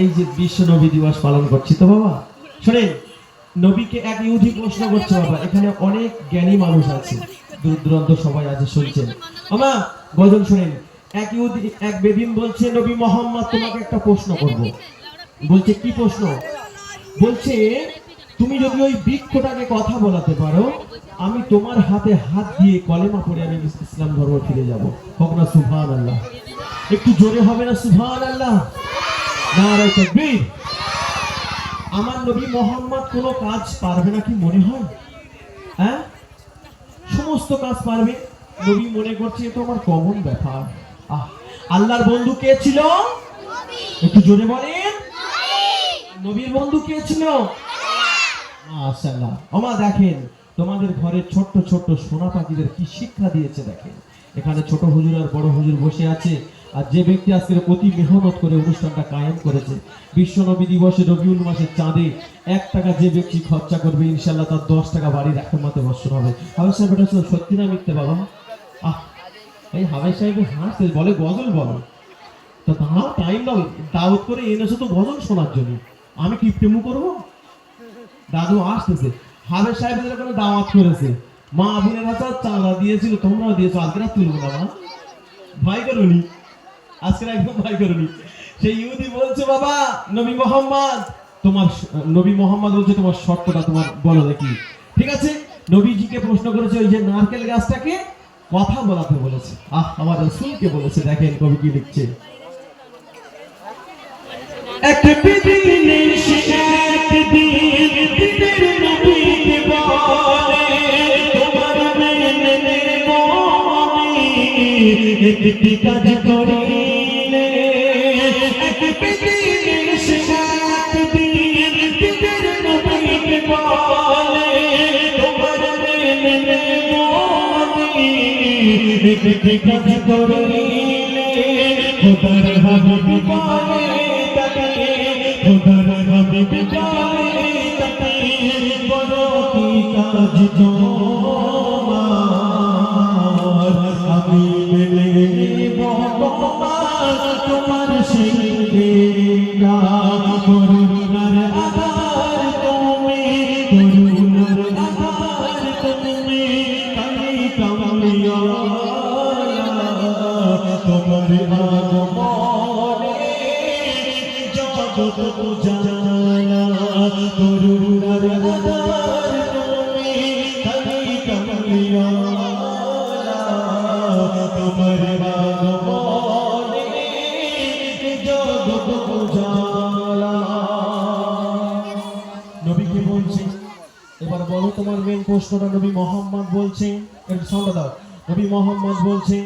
এই যে বিশ্ব নবী দিবস পালন করছি তো বাবা? শোনেন, নবীকে এক প্রশ্ন করছে বাবা, এখানে অনেক জ্ঞানী মানুষ আছে। দূর সবাই আছে, শুনছেন। গজল শোনেন। এক এক বেদিন বলছে, নবী মোহাম্মদ, তোমাকে একটা প্রশ্ন করব। বলছে, কি প্রশ্ন? বলছে, তুমি যদি ওই বৃক্ষটাকে কথা বলাতে পারো, আমি তোমার হাতে হাত দিয়ে কলেমা পড়ে আমি ইসলাম ধর্ম ফিরে যাব। হোক না সুভান আল্লাহ একটু জোরে হবে না সুভান আল্লাহ তাকবীর। আমার নবী মোহাম্মদ কোনো কাজ পারবে না কি মনে হয়? হ্যাঁ? সমস্ত কাজ পারবে? নবী মনে করছে, এ তো আমার কমন ব্যাপার। আল্লাহর বন্ধু কে ছিল? একটু জোরে বলেন। নবীর বন্ধু কে ছিল? মাশাআল্লাহ। ওমা দেখেন, তোমাদের ঘরে ছোট্ট ছোট্ট সোনা পাখিদের কি শিক্ষা দিয়েছে দেখেন। এখানে ছোট হুজুর আর বড় হুজুর বসে আছে, আর যে ব্যক্তি আজকে অতি মেহনত করে অনুষ্ঠানটা কায়েম করেছে বিশ্ব নবী দিবসে রবিউল মাসের চাঁদে এক টাকা যে ব্যক্তি খরচা করবে ইনশাল্লাহ তার দশ টাকা বাড়ির একমাতে বর্ষণ হবে। হাবিজ সাহেব, এটা সত্যি না মিথ্যে বাবা? আহ, এই হাবিজ সাহেবের হাসতে বলে গজল বলো। তো তাও টাইম দাও দাওয়াত করে এনেছো তো গজল শোনার জন্য। আমি কি প্রেমু করব? দাদু আসতেছে। হাবের সাহেবদের কোনো দাওয়াত করেছে। মা আবিনের হাতে চাঁদা দিয়েছিল, তোমরাও দিয়েছ, আজকে রাত তুলবো না, মা। ভাই করুনি? আজকে একদম ভাই করুনি। সেই ইহুদি বলছে, বাবা, নবী মোহাম্মদ, তোমার নবী মোহাম্মদ বলছে, তোমার শর্তটা তোমার বলো দেখি। ঠিক আছে? নবীজিকে প্রশ্ন করেছে, ওই যে নারকেল গাছটাকে কথা বলাতে বলেছে। আহ, আমার রসুলকে বলেছে, দেখেন কবি কি লিখছে। এক বিদিনের একটি কাজ করিলে একটি কাজ করিলে খোদার হাবিব বলে তাকে খোদার হাবিব বলে তাকে বড় কি কাজ তোমার তোমার সঙ্গে করুণার আধার তুমি করুণার আধার তুমি কালি কামলিয়া তোমার আগমনে জগৎ উজালা করুণার আধার তুমি কালি কামলিয়া তোমার বলো তোমার মেন প্রশ্নটা নবী মোহাম্মদ বলছে একটু দাও। নবী মোহাম্মদ বলছে